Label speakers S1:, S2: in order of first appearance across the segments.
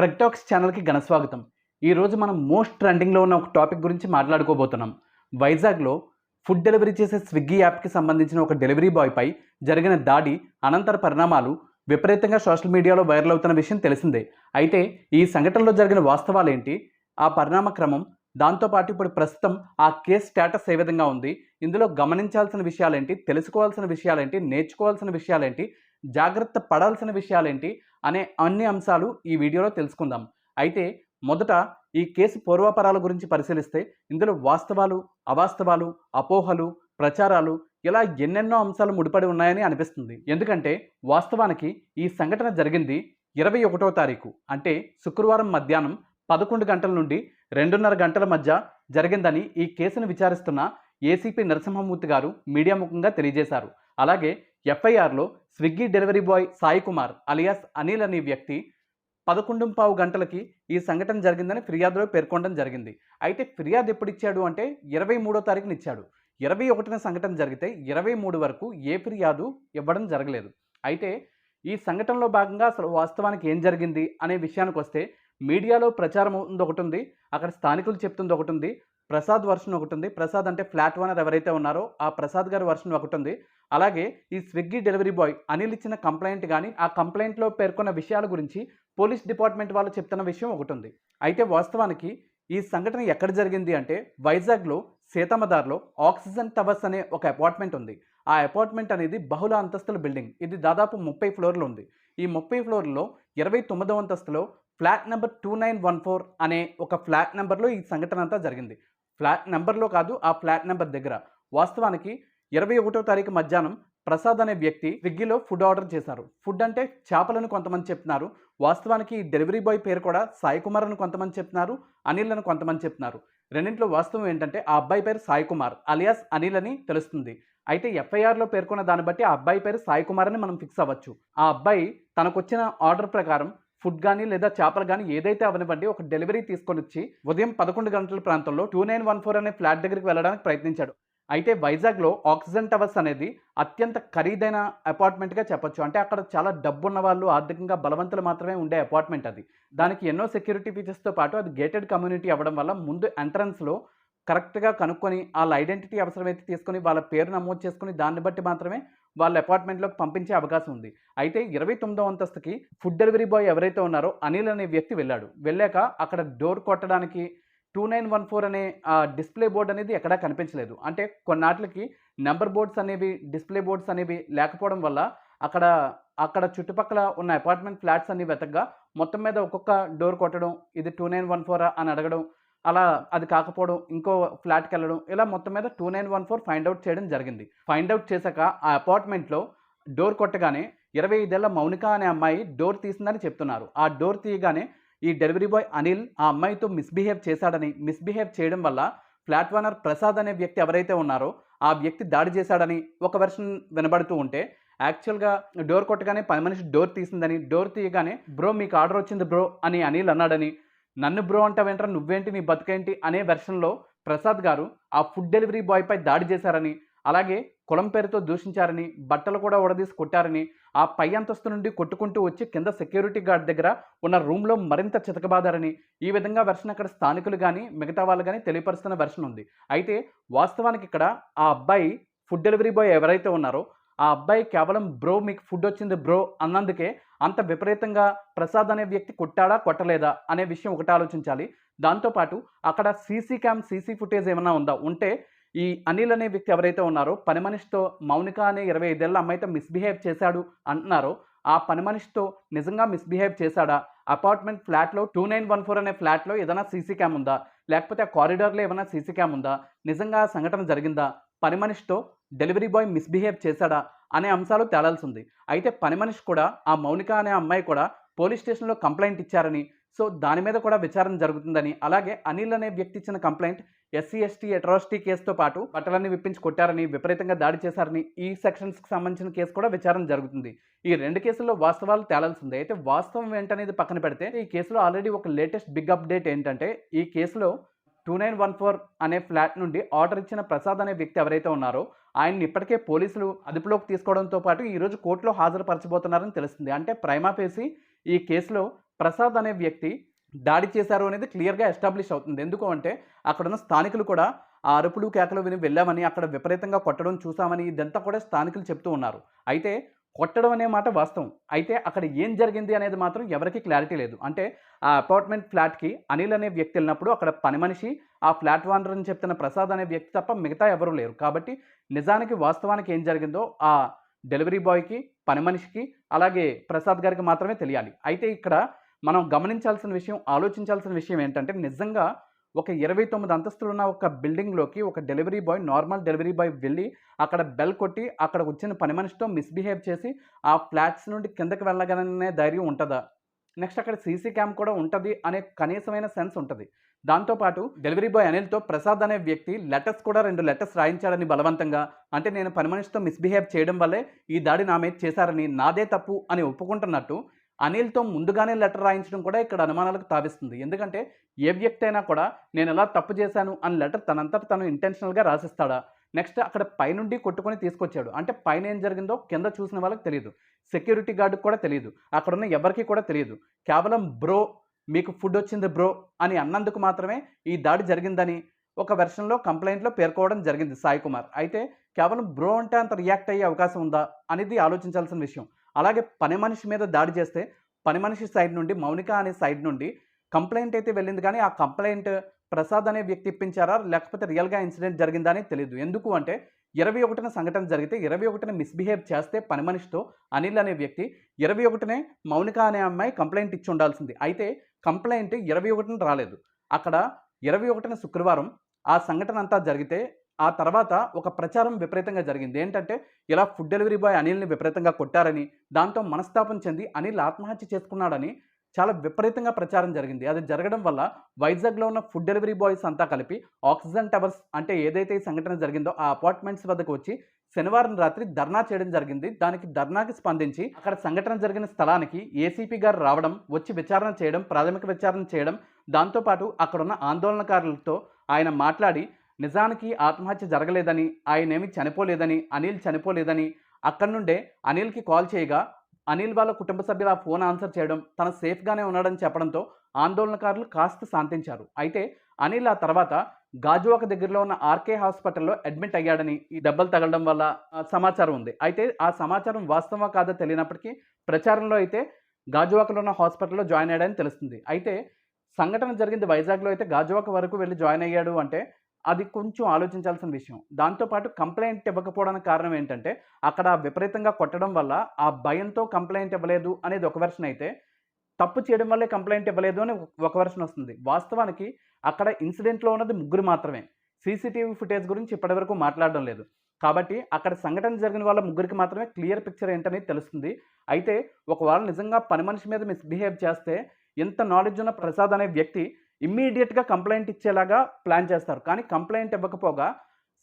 S1: ప్రగ్టాక్స్ ఛానల్కి ఘనస్వాగతం ఈరోజు మనం మోస్ట్ ట్రెండింగ్లో ఉన్న ఒక టాపిక్ గురించి మాట్లాడుకోబోతున్నాం. వైజాగ్లో ఫుడ్ డెలివరీ చేసే స్విగ్గీ యాప్కి సంబంధించిన ఒక డెలివరీ బాయ్పై జరిగిన దాడి అనంతర పరిణామాలు విపరీతంగా సోషల్ మీడియాలో వైరల్ అవుతున్న విషయం తెలిసిందే. అయితే ఈ సంఘటనలో జరిగిన వాస్తవాలు ఏంటి ఆ పరిణామ క్రమం దాంతోపాటు ఇప్పుడు ప్రస్తుతం ఆ కేసు స్టేటస్ ఏ విధంగా ఉంది? ఇందులో గమనించాల్సిన విషయాలేంటి? తెలుసుకోవాల్సిన విషయాలేంటి? నేర్చుకోవాల్సిన విషయాలేంటి? జాగ్రత్త పడాల్సిన విషయాలేంటి? అనే అన్ని అంశాలు ఈ వీడియోలో తెలుసుకుందాం. అయితే మొదట ఈ కేసు పూర్వాపరాల గురించి పరిశీలిస్తే ఇందులో వాస్తవాలు అవాస్తవాలు అపోహలు ప్రచారాలు ఇలా ఎన్నెన్నో అంశాలు ముడిపడి ఉన్నాయని అనిపిస్తుంది. ఎందుకంటే వాస్తవానికి ఈ సంఘటన జరిగింది ఇరవై ఒకటో తారీఖు. అంటే శుక్రవారం మధ్యాహ్నం పదకొండు గంటల నుండి రెండున్నర గంటల మధ్య జరిగిందని ఈ కేసును విచారిస్తున్న ఏసీపీ నరసింహమూర్తి గారు మీడియా ముఖంగా తెలియజేశారు. అలాగే ఎఫ్ఐఆర్లో Swiggy delivery boy Sai Kumar alias Anil అనే వ్యక్తి పదకొండు పావు గంటలకి ఈ సంఘటన జరిగిందని ఫిర్యాదులో పేర్కొనడం జరిగింది. అయితే ఫిర్యాదు ఎప్పుడు ఇచ్చాడు అంటే ఇరవై మూడో తారీఖున ఇచ్చాడు. ఇరవై ఒకటిన సంఘటన జరిగితే ఇరవై మూడు వరకు ఏ ఫిర్యాదు ఇవ్వడం జరగలేదు. అయితే ఈ సంఘటనలో భాగంగా అసలు వాస్తవానికి ఏం జరిగింది అనే విషయానికి వస్తే మీడియాలో ప్రచారం ఉంది ఒకటి ఉంది అక్కడ స్థానికులు చెప్తుంది ఒకటి ఉంది ప్రసాద్ వర్షన్ ఒకటి ఉంది ప్రసాద్ అంటే ఫ్లాట్ ఓనర్ ఎవరైతే ఉన్నారో ఆ ప్రసాద్ గారి వర్షన్ ఒకటి ఉంది అలాగే ఈ స్విగ్గీ డెలివరీ బాయ్ అనిల్ ఇచ్చిన కంప్లైంట్ కానీ ఆ కంప్లైంట్లో పేర్కొన్న విషయాల గురించి పోలీస్ డిపార్ట్మెంట్ వాళ్ళు చెప్తున్న విషయం ఒకటి ఉంది అయితే వాస్తవానికి ఈ సంఘటన ఎక్కడ జరిగింది అంటే వైజాగ్లో సీతమ్మదార్లో ఆక్సిజన్ టవర్స్ అనే ఒక అపార్ట్మెంట్ ఉంది. ఆ అపార్ట్మెంట్ అనేది బహుళ అంతస్తుల బిల్డింగ్. ఇది దాదాపు ముప్పై ఫ్లోర్లు ఉంది. ఈ ముప్పై ఫ్లోర్లో ఇరవై తొమ్మిదవ అంతస్తులో flat number two nine one four అనే ఒక ఫ్లాట్ నెంబర్లో ఈ సంఘటన అంతా జరిగింది. ఫ్లాట్ నెంబర్లో కాదు ఆ ఫ్లాట్ నెంబర్ దగ్గర. వాస్తవానికి ఇరవై ఒకటో తారీఖు మధ్యాహ్నం ప్రసాద్ అనే వ్యక్తి స్విగ్గీలో ఫుడ్ ఆర్డర్ చేశారు. ఫుడ్ అంటే చేపలను కొంతమంది చెప్తున్నారు. వాస్తవానికి ఈ డెలివరీ బాయ్ పేరు కూడా సాయి కుమార్ అని కొంతమంది చెప్తున్నారు అనిల్ అని కొంతమంది చెప్తున్నారు. రెండింటిలో వాస్తవం ఏంటంటే ఆ అబ్బాయి పేరు సాయి కుమార్ అలియాస్ అనిల్ అని తెలుస్తుంది. అయితే ఎఫ్ఐఆర్లో పేర్కొన్న దాన్ని బట్టి ఆ అబ్బాయి పేరు సాయి కుమార్ అని మనం ఫిక్స్ అవ్వచ్చు. ఆ అబ్బాయి తనకొచ్చిన ఆర్డర్ ప్రకారం ఫుడ్ కానీ లేదా చేపలు కానీ ఏదైతే అవనివ్వండి ఒక డెలివరీ తీసుకొని వచ్చి ఉదయం పదకొండు గంటల ప్రాంతంలో టూ నైన్ వన్ ఫోర్ అనే ఫ్లాట్ దగ్గరికి వెళ్ళడానికి ప్రయత్నించాడు. అయితే వైజాగ్లో ఆక్సిజన్ టవర్స్ అనేది అత్యంత ఖరీదైన అపార్ట్మెంట్గా చెప్పొచ్చు. అంటే అక్కడ చాలా డబ్బు ఉన్న వాళ్ళు ఆర్థికంగా బలవంతులు మాత్రమే ఉండే అపార్ట్మెంట్ అది. దానికి ఎన్నో సెక్యూరిటీ ఫీచర్స్తో పాటు అది గేటెడ్ కమ్యూనిటీ అవ్వడం వల్ల ముందు ఎంట్రన్స్లో కరెక్ట్గా కనుక్కొని వాళ్ళ ఐడెంటిటీ అవసరమైతే తీసుకొని వాళ్ళ పేరు నమోదు చేసుకుని దాన్ని బట్టి మాత్రమే వాళ్ళ అపార్ట్మెంట్లోకి పంపించే అవకాశం ఉంది. అయితే ఇరవై తొమ్మిదో అంతస్తుకి ఫుడ్ డెలివరీ బాయ్ ఎవరైతే ఉన్నారో అనిల్ అనే వ్యక్తి వెళ్ళాడు. వెళ్ళాక అక్కడ డోర్ కొట్టడానికి టూ నైన్ వన్ ఫోర్ అనే డిస్ప్లే బోర్డ్ అనేది ఎక్కడా కనిపించలేదు. అంటే కొన్నాట్లకి నెంబర్ బోర్డ్స్ అనేవి డిస్ప్లే బోర్డ్స్ అనేవి లేకపోవడం వల్ల అక్కడ అక్కడ చుట్టుపక్కల ఉన్న అపార్ట్మెంట్ ఫ్లాట్స్ అన్ని వెతకగా మొత్తం మీద ఒక్కొక్క డోర్ కొట్టడం ఇది టూ నైన్ వన్ ఫోర్ అని అడగడం అలా అది కాకపోవడం ఇంకో ఫ్లాట్కి వెళ్ళడం ఇలా మొత్తం మీద two nine one four find out చేయడం జరిగింది. ఫైండ్ అవుట్ చేశాక ఆ అపార్ట్మెంట్లో డోర్ కొట్టగానే ఇరవై ఐదేళ్ళ మౌనిక అనే అమ్మాయి డోర్ తీసిందని చెప్తున్నారు. ఆ డోర్ తీయగానే ఈ డెలివరీ బాయ్ అనిల్ ఆ అమ్మాయితో మిస్బిహేవ్ చేశాడని మిస్బిహేవ్ చేయడం వల్ల ఫ్లాట్ ఓనర్ ప్రసాద్ అనే వ్యక్తి ఎవరైతే ఉన్నారో ఆ వ్యక్తి దాడి చేశాడని ఒక వెర్షన్ వినబడుతూ ఉంటే యాక్చువల్గా డోర్ కొట్టగానే పని మనిషి డోర్ తీసిందని డోర్ తీయగానే బ్రో మీకు ఆర్డర్ వచ్చింది బ్రో అని అనిల్ అన్నాడని నన్ను బ్రో అంట వెంటరా నువ్వేంటి? నీ బతుకేంటి? అనే వెర్షన్లో ప్రసాద్ గారు ఆ ఫుడ్ డెలివరీ బాయ్పై దాడి చేశారని అలాగే కులం పేరుతో దూషించారని బట్టలు కూడా ఉడదీసి కొట్టారని ఆ పై అంతస్తు నుండి కొట్టుకుంటూ వచ్చి కింద సెక్యూరిటీ గార్డ్ దగ్గర ఉన్న రూమ్లో మరింత చితకబాదారని ఈ విధంగా వెర్షన్ అక్కడ స్థానికులు కానీ మిగతా వాళ్ళు కానీ తెలియపరుస్తున్న వెర్షన్ ఉంది. అయితే వాస్తవానికి ఇక్కడ ఆ అబ్బాయి ఫుడ్ డెలివరీ బాయ్ ఎవరైతే ఉన్నారో ఆ అబ్బాయి కేవలం బ్రో మీకు ఫుడ్ వచ్చింది బ్రో అన్నందుకే అంత విపరీతంగా ప్రసాద్ అనే వ్యక్తి కొట్టాడా కొట్టలేదా అనే విషయం ఒకటి ఆలోచించాలి. దాంతోపాటు అక్కడ సీసీ క్యామ్ సీసీ ఫుటేజ్ ఏమైనా ఉందా? ఉంటే ఈ అనిల్ అనే వ్యక్తి ఎవరైతే ఉన్నారో పని మనిషితో మౌనిక అనే ఇరవై ఐదేళ్ళ అమ్మాయితో మిస్బిహేవ్ చేశాడు అంటున్నారో ఆ పని మనిషితో నిజంగా మిస్బిహేవ్ చేశాడా? అపార్ట్మెంట్ ఫ్లాట్లో టూ నైన్ వన్ ఫోర్ అనే ఫ్లాట్లో ఏదైనా సీసీ క్యామ్ ఉందా? లేకపోతే ఆ కారిడార్లో ఏమైనా సీసీ క్యామ్ ఉందా? నిజంగా ఆ సంఘటన జరిగిందా? పని మనిషితో డెలివరీ బాయ్ మిస్బిహేవ్ చేశాడా అనే అంశాలు తేలాల్సి ఉంది అయితే పని మనిషి కూడా ఆ మౌనిక అనే అమ్మాయి కూడా పోలీస్ స్టేషన్లో కంప్లైంట్ ఇచ్చారని సో దాని మీద కూడా విచారణ జరుగుతుందని అలాగే అనిల్ అనే వ్యక్తి ఇచ్చిన కంప్లైంట్ ఎస్సీ ఎస్టీ అట్రాసిటీ కేసుతో పాటు బట్టలన్నీ విప్పించి కొట్టారని విపరీతంగా దాడి చేశారని ఈ సెక్షన్స్కి సంబంధించిన కేసు కూడా విచారణ జరుగుతుంది. ఈ రెండు కేసుల్లో వాస్తవాలు తేలాల్సిందే. అయితే వాస్తవం ఏంటనేది పక్కన పెడితే ఈ కేసులో ఆల్రెడీ ఒక లేటెస్ట్ బిగ్ అప్డేట్ ఏంటంటే ఈ కేసులో టూ నైన్ వన్ ఫోర్ అనే ఫ్లాట్ నుండి ఆర్డర్ ఇచ్చిన ప్రసాద్ అనే వ్యక్తి ఎవరైతే ఉన్నారో ఆయన్ని ఇప్పటికే పోలీసులు అదుపులోకి తీసుకోవడంతో పాటు ఈరోజు కోర్టులో హాజరుపరచబోతున్నారని తెలుస్తుంది. అంటే ప్రైమాఫేసి ఈ కేసులో ప్రసాద్ అనే వ్యక్తి దాడి చేశారు అనేది క్లియర్గా ఎస్టాబ్లిష్ అవుతుంది. ఎందుకు అంటే అక్కడున్న స్థానికులు కూడా ఆ అరుపులు కేకలు విని వెళ్ళామని అక్కడ విపరీతంగా కొట్టడం చూసామని ఇదంతా కూడా స్థానికులు చెప్తూ ఉన్నారు. అయితే కొట్టడం అనే మాట వాస్తవం. అయితే అక్కడ ఏం జరిగింది అనేది మాత్రం ఎవరికి క్లారిటీ లేదు. అంటే ఆ అపార్ట్మెంట్ ఫ్లాట్కి అనిల్ అనే వ్యక్తి వెళ్ళినప్పుడు అక్కడ పని మనిషి ఆ ఫ్లాట్ వానర్ అని చెప్తున్న ప్రసాద్ అనే వ్యక్తి తప్ప మిగతా ఎవరూ లేరు. కాబట్టి నిజానికి వాస్తవానికి ఏం జరిగిందో ఆ డెలివరీ బాయ్కి పని మనిషికి అలాగే ప్రసాద్ గారికి మాత్రమే తెలియాలి. అయితే ఇక్కడ మనం గమనించాల్సిన విషయం ఆలోచించాల్సిన విషయం ఏంటంటే నిజంగా ఒక ఇరవై తొమ్మిది అంతస్తులు ఉన్న ఒక బిల్డింగ్లోకి ఒక delivery boy normal delivery boy వెళ్ళి అక్కడ బెల్ కొట్టి అక్కడ వచ్చిన పని మనిషితో మిస్బిహేవ్ చేసి ఆ ఫ్లాట్స్ నుండి కిందకి వెళ్ళగలనే ధైర్యం ఉంటుందా? నెక్స్ట్ అక్కడ సీసీ క్యామ్ కూడా ఉంటుంది అనే కనీసమైన సెన్స్ ఉంటుంది. దాంతోపాటు డెలివరీ బాయ్ అనిల్తో ప్రసాద్ అనే వ్యక్తి లెటర్స్ కూడా రెండు లెటర్స్ రాయించాడని బలవంతంగా. అంటే నేను పని మనిషితో మిస్బిహేవ్ చేయడం వల్లే ఈ దాడి నా మీద చేశారని నాదే తప్పు అని ఒప్పుకుంటున్నట్టు అనిల్తో ముందుగానే లెటర్ రాయించడం కూడా ఇక్కడ అనుమానాలకు తావిస్తుంది. ఎందుకంటే ఏ వ్యక్తి అయినా కూడా నేను ఎలా తప్పు చేశాను అని లెటర్ తనంతట తను ఇంటెన్షనల్గా రాసిస్తాడా? నెక్స్ట్ అక్కడ పైనుండి కొట్టుకొని తీసుకొచ్చాడు. అంటే పైన ఏం జరిగిందో కింద చూసిన వాళ్ళకి తెలియదు. సెక్యూరిటీ గార్డుకి కూడా తెలియదు. అక్కడ ఉన్న ఎవరికి కూడా తెలియదు. కేవలం బ్రో మీకు ఫుడ్ వచ్చింది బ్రో అని అన్నందుకు మాత్రమే ఈ దాడి జరిగిందని ఒక వెర్షన్లో కంప్లైంట్లో పేర్కోవడం జరిగింది సాయి కుమార్. అయితే కేవలం బ్రో అంటే అంత రియాక్ట్ అయ్యే అవకాశం ఉందా? అనేది ఆలోచించాల్సిన విషయం. అలాగే పని మనిషి మీద దాడి చేస్తే పని మనిషి సైడ్ నుండి మౌనిక అనే సైడ్ నుండి కంప్లైంట్ అయితే వెళ్ళింది కానీ ఆ కంప్లైంట్ ప్రసాద్ అనే వ్యక్తి ఇప్పించారా? లేకపోతే రియల్గా ఇన్సిడెంట్ జరిగిందా అని తెలియదు ఎందుకు అంటే ఇరవై ఒకటిన సంఘటన జరిగితే ఇరవై ఒకటిన మిస్బిహేవ్ చేస్తే పని మనిషితో అనిల్ అనే వ్యక్తి ఇరవై ఒకటినే మౌనిక అనే అమ్మాయి కంప్లైంట్ ఇచ్చి ఉండాల్సింది. అయితే కంప్లైంట్ ఇరవై ఒకటిన రాలేదు. అక్కడ ఇరవై ఒకటిన శుక్రవారం ఆ సంఘటన అంతా జరిగితే ఆ తర్వాత ఒక ప్రచారం విపరీతంగా జరిగింది. ఏంటంటే ఇలా ఫుడ్ డెలివరీ బాయ్ అనిల్ని విపరీతంగా కొట్టారని దాంతో మనస్తాపం చెంది అనిల్ ఆత్మహత్య చేసుకున్నాడని చాలా విపరీతంగా ప్రచారం జరిగింది. అది జరగడం వల్ల వైజాగ్లో ఉన్న ఫుడ్ డెలివరీ బాయ్స్ అంతా కలిపి ఆక్సిజన్ టవర్స్ అంటే ఏదైతే ఈ సంఘటన జరిగిందో ఆ అపార్ట్మెంట్స్ వద్దకు వచ్చి శనివారం రాత్రి ధర్నా చేయడం జరిగింది. దానికి ధర్నాకి స్పందించి అక్కడ సంఘటన జరిగిన స్థలానికి ఏసీపీ గారు రావడం వచ్చి విచారణ చేయడం ప్రాథమిక విచారణ చేయడం దాంతోపాటు అక్కడున్న ఆందోళనకారులతో ఆయన మాట్లాడి నిజానికి ఆత్మహత్య జరగలేదని ఆయనేమి చనిపోలేదని అనిల్ చనిపోలేదని అక్కడి నుండే అనిల్కి కాల్ చేయగా అనిల్ వాళ్ళ కుటుంబ సభ్యులు ఆ ఫోన్ ఆన్సర్ చేయడం తన సేఫ్గానే ఉన్నాడని చెప్పడంతో ఆందోళనకారులు కాస్త శాంతించారు. అయితే అనిల్ ఆ తర్వాత గాజువాక దగ్గరలో ఉన్న ఆర్కే హాస్పిటల్లో అడ్మిట్ అయ్యాడని ఈ దెబ్బలు తగలడం వల్ల సమాచారం ఉంది. అయితే ఆ సమాచారం వాస్తవమా కాదో తెలియనప్పటికీ ప్రచారంలో అయితే గాజువాకలో ఉన్న హాస్పిటల్లో జాయిన్ అయ్యాడని తెలుస్తుంది. అయితే సంఘటన జరిగింది వైజాగ్లో అయితే గాజువాక వరకు వెళ్ళి జాయిన్ అయ్యాడు అంటే అది కొంచెం ఆలోచించాల్సిన విషయం. దాంతోపాటు కంప్లైంట్ ఇవ్వకపోవడానికి కారణం ఏంటంటే అక్కడ విపరీతంగా కొట్టడం వల్ల ఆ భయంతో కంప్లైంట్ ఇవ్వలేదు అనేది ఒక వెర్షన్ అయితే తప్పు చేయడం వల్లే కంప్లైంట్ ఇవ్వలేదు అని ఒక వెర్షన్ వస్తుంది. వాస్తవానికి అక్కడ ఇన్సిడెంట్లో ఉన్నది ముగ్గురు మాత్రమే. సీసీటీవీ ఫుటేజ్ గురించి ఇప్పటివరకు మాట్లాడడం లేదు. కాబట్టి అక్కడ సంఘటన జరిగిన వాళ్ళ ముగ్గురికి మాత్రమే క్లియర్ పిక్చర్ ఏంటనేది తెలుస్తుంది. అయితే ఒకవేళ నిజంగా పని మనిషి మీద మిస్బిహేవ్ చేస్తే ఎంత నాలెడ్జ్ ఉన్న ప్రసాద్ అనే వ్యక్తి ఇమ్మీడియట్గా కంప్లైంట్ ఇచ్చేలాగా ప్లాన్ చేస్తారు. కానీ కంప్లైంట్ ఇవ్వకపోగా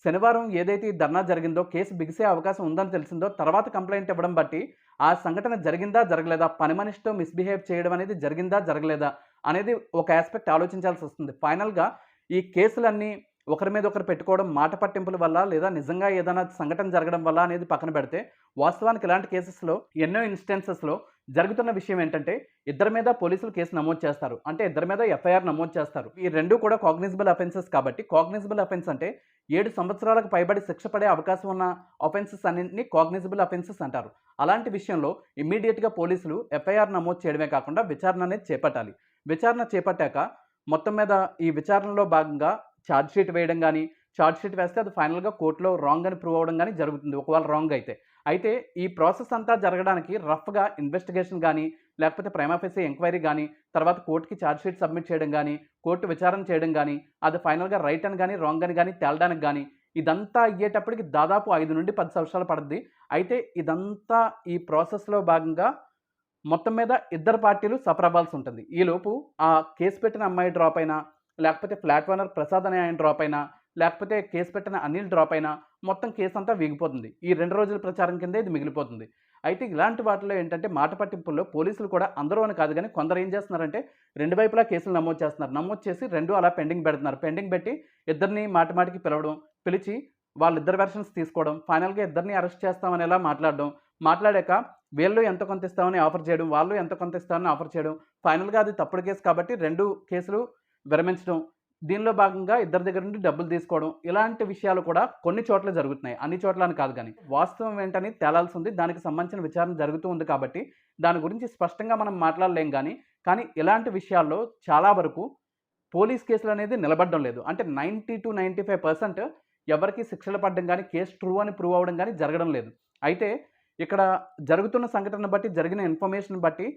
S1: శనివారం ఏదైతే ఈ ధర్నా జరిగిందో కేసు బిగిసే అవకాశం ఉందని తెలిసిందో తర్వాత కంప్లైంట్ ఇవ్వడం బట్టి ఆ సంఘటన జరిగిందా జరగలేదా పని మనిషితో మిస్బిహేవ్ చేయడం అనేది జరిగిందా జరగలేదా అనేది ఒక ఆస్పెక్ట్ ఆలోచించాల్సి వస్తుంది. ఫైనల్గా ఈ కేసులన్నీ ఒకరి మీద ఒకరు పెట్టుకోవడం మాట పట్టింపుల వల్ల లేదా నిజంగా ఏదైనా సంఘటన జరగడం వల్ల అనేది పక్కన పెడితే వాస్తవానికి ఇలాంటి కేసెస్లో ఎన్నో ఇన్స్టెన్సెస్లో జరుగుతున్న విషయం ఏంటంటే ఇద్దరి మీద పోలీసులు కేసు నమోదు చేస్తారు. అంటే ఇద్దరి మీద ఎఫ్ఐఆర్ నమోదు చేస్తారు. ఈ రెండు కూడా కాగ్నిజిబుల్ అఫెన్సెస్ కాబట్టి కాగ్నిజిబుల్ అఫెన్స్ అంటే ఏడు సంవత్సరాలకు పైబడి శిక్ష పడే అవకాశం ఉన్న అఫెన్సెస్ అన్నింటినీ కాగ్నిజబుల్ అఫెన్సెస్ అంటారు. అలాంటి విషయంలో ఇమ్మీడియట్గా పోలీసులు ఎఫ్ఐఆర్ నమోదు చేయడమే కాకుండా విచారణ అనేది చేపట్టాలి. విచారణ చేపట్టాక మొత్తం మీద ఈ విచారణలో భాగంగా ఛార్జ్ షీట్ వేయడం కానీ ఛార్జ్ షీట్ వేస్తే అది ఫైనల్గా కోర్టులో రాంగ్ అని ప్రూవ్ అవ్వడం కానీ జరుగుతుంది. ఒకవేళ రాంగ్ అయితే. అయితే ఈ ప్రాసెస్ అంతా జరగడానికి రఫ్గా ఇన్వెస్టిగేషన్ కానీ లేకపోతే ప్రైమాఫెసీ ఎంక్వైరీ కానీ తర్వాత కోర్టుకి ఛార్జ్షీట్ సబ్మిట్ చేయడం కానీ కోర్టు విచారణ చేయడం కానీ అది ఫైనల్గా రైట్ అని కానీ రాంగ్ అని కానీ తేలడానికి కానీ ఇదంతా అయ్యేటప్పటికి దాదాపు ఐదు నుండి పది సంవత్సరాలు పడుద్ది. అయితే ఇదంతా ఈ ప్రాసెస్లో భాగంగా మొత్తం మీద ఇద్దరు పార్టీలు సఫరవ్వాల్సి ఉంటుంది. ఈలోపు ఆ కేసు పెట్టిన అమ్మాయి డ్రాప్ అయినా లేకపోతే ఫ్లాట్ ఓనర్ ప్రసాద్ అనే ఆయన డ్రాప్ అయినా లేకపోతే కేసు పెట్టిన అనిల్ డ్రాప్ అయినా మొత్తం కేసు అంతా వీగిపోతుంది. ఈ రెండు రోజుల ప్రచారం కింద ఇది మిగిలిపోతుంది. అయితే ఇలాంటి వాటిలో ఏంటంటే మాట పట్టింపుల్లో పోలీసులు కూడా అందరూ అని కాదు కానీ కొందరు ఏం చేస్తున్నారంటే రెండు వైపులా కేసులు నమోదు చేస్తున్నారు. నమోదు చేసి రెండు అలా పెండింగ్ పెడుతున్నారు. పెండింగ్ పెట్టి ఇద్దరిని మాట మాటికి పిలవడం పిలిచి వాళ్ళిద్దరు వెర్షన్స్ తీసుకోవడం ఫైనల్గా ఇద్దరిని అరెస్ట్ చేస్తామని ఎలా మాట్లాడడం మాట్లాడాక వీళ్ళు ఎంత కొంత ఇస్తామని ఆఫర్ చేయడం వాళ్ళు ఎంత కొంత ఇస్తామని ఆఫర్ చేయడం ఫైనల్గా అది తప్పుడు కేసు కాబట్టి రెండు కేసులు విరమించడం దీనిలో భాగంగా ఇద్దరి దగ్గర నుండి డబ్బులు తీసుకోవడం ఇలాంటి విషయాలు కూడా కొన్ని చోట్ల జరుగుతున్నాయి. అన్ని చోట్ల అని కాదు కానీ వాస్తవం ఏంటని తేలాల్సి ఉంది. దానికి సంబంధించిన విచారణ జరుగుతూ ఉంది కాబట్టి దాని గురించి స్పష్టంగా మనం మాట్లాడలేం కానీ కానీ ఇలాంటి విషయాల్లో చాలా వరకు పోలీస్ కేసులు అనేది నిలబడడం లేదు. అంటే ninety to ninety five percent ఎవరికి శిక్షలు పడడం కానీ కేసు ట్రూ అని ప్రూవ్ అవ్వడం కానీ జరగడం లేదు. అయితే ఇక్కడ జరుగుతున్న సంఘటన బట్టి జరిగిన ఇన్ఫర్మేషన్ బట్టి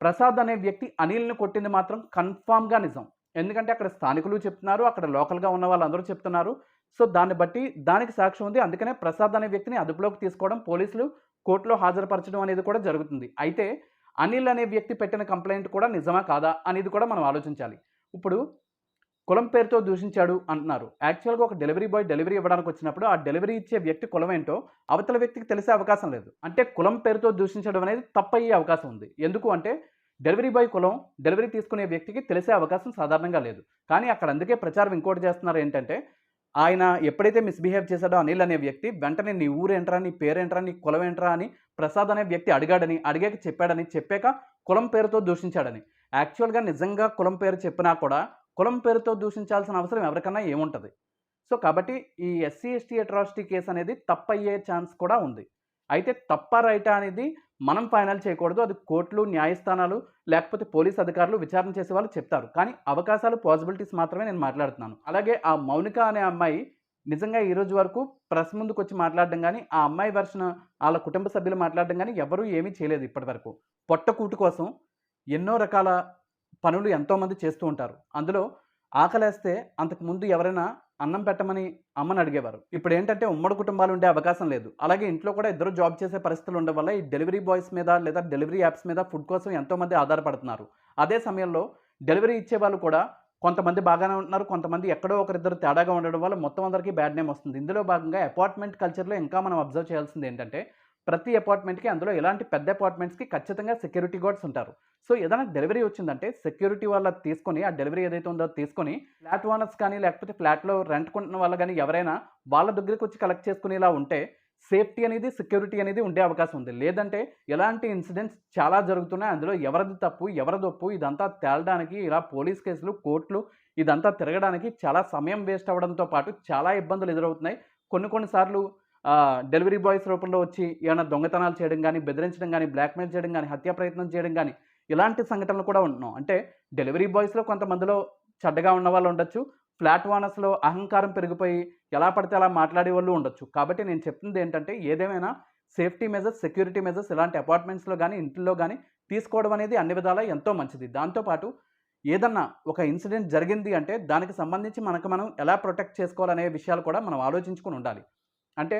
S1: ప్రసాద్ అనే వ్యక్తి అనిల్ని కొట్టింది మాత్రం కన్ఫామ్గా నిజం. ఎందుకంటే అక్కడ స్థానికులు చెప్తున్నారు అక్కడ లోకల్గా ఉన్న వాళ్ళందరూ చెప్తున్నారు. సో దాన్ని బట్టి దానికి సాక్ష్యం ఉంది. అందుకనే ప్రసాద్ అనే వ్యక్తిని అదుపులోకి తీసుకోవడం పోలీసులు కోర్టులో హాజరుపరచడం అనేది కూడా జరుగుతుంది. అయితే అనిల్ అనే వ్యక్తి పెట్టిన కంప్లైంట్ కూడా నిజమా కాదా అనేది కూడా మనం ఆలోచించాలి. ఇప్పుడు కులం పేరుతో దూషించాడు అంటున్నారు. యాక్చువల్గా ఒక డెలివరీ బాయ్ డెలివరీ ఇవ్వడానికి వచ్చినప్పుడు ఆ డెలివరీ ఇచ్చే వ్యక్తి కులం ఏంటో అవతల వ్యక్తికి తెలిసే అవకాశం లేదు. అంటే కులం పేరుతో దూషించడం అనేది తప్పయ్యే అవకాశం ఉంది. ఎందుకు అంటే డెలివరీ బాయ్ కులం డెలివరీ తీసుకునే వ్యక్తికి తెలిసే అవకాశం సాధారణంగా లేదు. కానీ అక్కడ అందుకే ప్రచారం ఇంకోటి చేస్తున్నారు ఏంటంటే ఆయన ఎప్పుడైతే మిస్బిహేవ్ చేశాడో అనిల్ అనే వ్యక్తి వెంటనే నీ ఊరేంట్రా నీ పేరేంట్రా నీ కులం ఏంట్రా అని ప్రసాద్ అనే వ్యక్తి అడిగాడని అడిగాక చెప్పాడని చెప్పాక కులం పేరుతో దూషించాడని. యాక్చువల్గా నిజంగా కులం పేరు చెప్పినా కూడా కులం పేరుతో దూషించాల్సిన అవసరం ఎవరికన్నా ఏముంటుంది? సో కాబట్టి ఈ ఎస్సీ ఎస్టీ అట్రాసిటీ కేసు అనేది తప్పయ్యే ఛాన్స్ కూడా ఉంది. అయితే తప్ప రైటా అనేది మనం ఫైనల్ చేయకూడదు. అది కోర్టులు న్యాయస్థానాలు లేకపోతే పోలీస్ అధికారులు విచారణ చేసే వాళ్ళు చెప్తారు. కానీ అవకాశాలు పాసిబిలిటీస్ మాత్రమే నేను మాట్లాడుతున్నాను. అలాగే ఆ మౌనిక అనే అమ్మాయి నిజంగా ఈ రోజు వరకు ప్రెస్ ముందుకు వచ్చి మాట్లాడడం కానీ ఆ అమ్మాయి వర్షన వాళ్ళ కుటుంబ సభ్యులు మాట్లాడడం కానీ ఎవరూ ఏమీ చేయలేదు ఇప్పటివరకు పొట్టకూటు కోసం ఎన్నో రకాల పనులు ఎంతోమంది చేస్తూ ఉంటారు. అందులో ఆకలేస్తే అంతకుముందు ఎవరైనా అన్నం పెట్టమని అమ్మని అడిగేవారు. ఇప్పుడు ఏంటంటే ఉమ్మడి కుటుంబాలు ఉండే అవకాశం లేదు. అలాగే ఇంట్లో కూడా ఇద్దరు జాబ్ చేసే పరిస్థితులు ఉండడం వల్ల ఈ డెలివరీ బాయ్స్ మీద లేదా డెలివరీ యాప్స్ మీద ఫుడ్ కోసం ఎంతోమంది ఆధారపడుతున్నారు. అదే సమయంలో డెలివరీ ఇచ్చే వాళ్ళు కూడా కొంతమంది బాగానే ఉంటున్నారు కొంతమంది ఎక్కడో ఒకరిద్దరు తేడాగా ఉండడం వల్ల మొత్తం అందరికీ బ్యాడ్ నేమ్ వస్తుంది. ఇందులో భాగంగా అపార్ట్మెంట్ కల్చర్లో ఇంకా మనం అబ్జర్వ్ చేయాల్సింది ఏంటంటే ప్రతి అపార్ట్మెంట్కి అందులో ఇలాంటి పెద్ద అపార్ట్మెంట్స్కి ఖచ్చితంగా సెక్యూరిటీ గార్డ్స్ ఉంటారు. సో ఏదైనా డెలివరీ వచ్చిందంటే సెక్యూరిటీ వాళ్ళ తీసుకొని ఆ డెలివరీ ఏదైతే ఉందో తీసుకొని ఫ్లాట్ ఓనర్స్ కానీ లేకపోతే ఫ్లాట్లో రెంట్ కొంటున్న వాళ్ళు కానీ ఎవరైనా వాళ్ళ దగ్గరికి వచ్చి కలెక్ట్ చేసుకునేలా ఉంటే సేఫ్టీ అనేది సెక్యూరిటీ అనేది ఉండే అవకాశం ఉంది. లేదంటే ఎలాంటి ఇన్సిడెంట్స్ చాలా జరుగుతున్నాయి. అందులో ఎవరిది తప్పు ఎవరిది ఒప్పు ఇదంతా తేలడానికి ఇలా పోలీస్ కేసులు కోర్టులు ఇదంతా తిరగడానికి చాలా సమయం వేస్ట్ అవ్వడంతో పాటు చాలా ఇబ్బందులు ఎదురవుతున్నాయి. కొన్ని కొన్నిసార్లు డెలివరీ బాయ్స్ రూపంలో వచ్చి ఏమైనా దొంగతనాలు చేయడం కానీ బెదిరించడం కానీ బ్లాక్మెయిల్ చేయడం కానీ హత్య ప్రయత్నం చేయడం కానీ ఇలాంటి సంఘటనలు కూడా ఉంటున్నాం అంటే డెలివరీ బాయ్స్లో కొంతమందిలో చెడ్డగా ఉన్న వాళ్ళు ఉండొచ్చు ఫ్లాట్ వానర్స్లో అహంకారం పెరిగిపోయి ఎలా పడితే అలా మాట్లాడే వాళ్ళు ఉండొచ్చు. కాబట్టి నేను చెప్తుంది ఏంటంటే ఏదేమైనా సేఫ్టీ మెజర్స్ సెక్యూరిటీ మెజర్స్ ఇలాంటి అపార్ట్మెంట్స్లో కానీ ఇంట్లో కానీ తీసుకోవడం అనేది అన్ని విధాలా ఎంతో మంచిది. దాంతోపాటు ఏదన్నా ఒక ఇన్సిడెంట్ జరిగింది అంటే దానికి సంబంధించి మనకు మనం ఎలా ప్రొటెక్ట్ చేసుకోవాలనే విషయాలు కూడా మనం ఆలోచించుకొని ఉండాలి. అంటే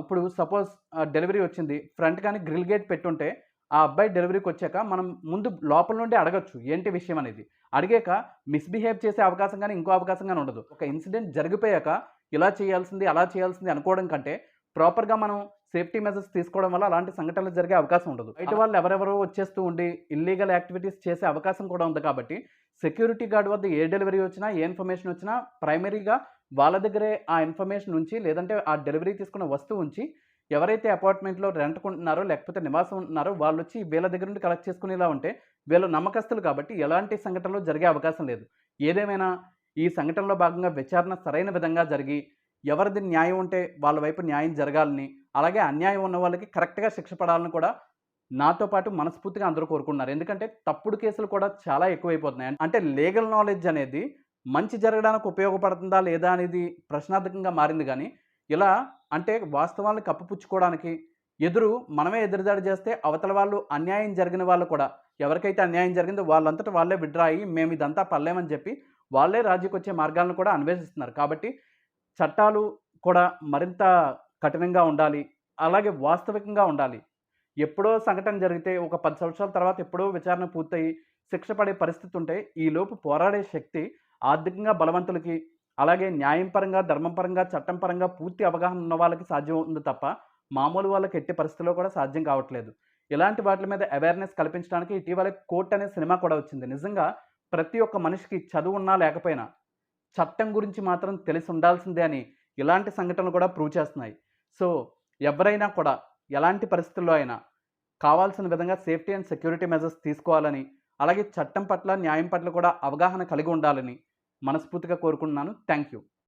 S1: ఇప్పుడు సపోజ్ డెలివరీ వచ్చింది. ఫ్రంట్ కానీ గ్రిల్ గేట్ పెట్టుంటే ఆ అబ్బాయి డెలివరీకి వచ్చాక మనం ముందు లోపల నుండి అడగచ్చు ఏంటి విషయం అనేది. అడిగాక మిస్బిహేవ్ చేసే అవకాశం కానీ ఇంకో అవకాశం కానీ ఉండదు. ఒక ఇన్సిడెంట్ జరిగిపోయాక ఇలా చేయాల్సింది అలా చేయాల్సింది అనుకోవడం కంటే ప్రాపర్గా మనం సేఫ్టీ మెజర్స్ తీసుకోవడం వల్ల అలాంటి సంఘటనలు జరిగే అవకాశం ఉండదు. బయట వాళ్ళు ఎవరెవరో వచ్చేస్తూ ఉండి ఇల్లీగల్ యాక్టివిటీస్ చేసే అవకాశం కూడా ఉంది కాబట్టి సెక్యూరిటీ గార్డ్ వద్ద ఏ డెలివరీ వచ్చినా ఏ ఇన్ఫర్మేషన్ వచ్చినా ప్రైమరీగా వాళ్ళ దగ్గరే ఆ ఇన్ఫర్మేషన్ ఉంచి లేదంటే ఆ డెలివరీ తీసుకున్న వస్తువు ఉంచి ఎవరైతే అపార్ట్మెంట్లో రెంట్ కొంటున్నారో లేకపోతే నివాసం ఉంటున్నారో వాళ్ళు వచ్చి వీళ్ళ దగ్గర నుండి కలెక్ట్ చేసుకునేలా ఉంటే వీళ్ళు నమ్మకస్తులు కాబట్టి ఎలాంటి సంఘటనలు జరిగే అవకాశం లేదు. ఏదేమైనా ఈ సంఘటనలో భాగంగా విచారణ సరైన విధంగా జరిగి ఎవరిది న్యాయం ఉంటే వాళ్ళ వైపు న్యాయం జరగాలని అలాగే అన్యాయం ఉన్న వాళ్ళకి కరెక్ట్గా శిక్ష పడాలని కూడా నాతో పాటు మనస్ఫూర్తిగా అందరూ కోరుకుంటున్నారు. ఎందుకంటే తప్పుడు కేసులు కూడా చాలా ఎక్కువైపోతున్నాయి. అంటే లీగల్ నాలెడ్జ్ అనేది మంచి జరగడానికి ఉపయోగపడుతుందా లేదా అనేది ప్రశ్నార్థకంగా మారింది కానీ ఇలా అంటే వాస్తవాలను కప్పిపుచ్చుకోవడానికి ఎదురు మనమే ఎదురుదాడి చేస్తే అవతల వాళ్ళు అన్యాయం జరిగిన వాళ్ళు కూడా ఎవరికైతే అన్యాయం జరిగిందో వాళ్ళంతటా వాళ్ళే విడ్రా అయ్యి మేము ఇదంతా పర్లేమని చెప్పి వాళ్ళే రాజీకి వచ్చే మార్గాలను కూడా అన్వేషిస్తున్నారు. కాబట్టి చట్టాలు కూడా మరింత కఠినంగా ఉండాలి అలాగే వాస్తవికంగా ఉండాలి. ఎప్పుడో సంఘటన జరిగితే ఒక పది సంవత్సరాల తర్వాత ఎప్పుడో విచారణ పూర్తయి శిక్ష పడే పరిస్థితి ఉంటే ఈలోపు పోరాడే శక్తి ఆర్థికంగా బలవంతులకి అలాగే న్యాయం పరంగా ధర్మం పరంగా చట్టం పరంగా పూర్తి అవగాహన ఉన్న వాళ్ళకి సాధ్యం ఉంది తప్ప మామూలు వాళ్ళకి ఎట్టి పరిస్థితుల్లో కూడా సాధ్యం కావట్లేదు. ఇలాంటి వాటి మీద అవేర్నెస్ కల్పించడానికి ఇటీవల కోర్ట్ అనే సినిమా కూడా వచ్చింది. నిజంగా ప్రతి ఒక్క మనిషికి చదువు ఉన్నా లేకపోయినా చట్టం గురించి మాత్రం తెలిసి ఉండాల్సిందే అని ఇలాంటి సంఘటనలు కూడా ప్రూవ్ చేస్తున్నాయి. సో ఎవరైనా కూడా ఎలాంటి పరిస్థితుల్లో అయినా కావాల్సిన విధంగా సేఫ్టీ అండ్ సెక్యూరిటీ మెజర్స్ తీసుకోవాలని అలాగే చట్టం పట్ల న్యాయం పట్ల కూడా అవగాహన కలిగి ఉండాలని మనస్ఫూర్తిగా కోరుకుంటున్నాను. Thank you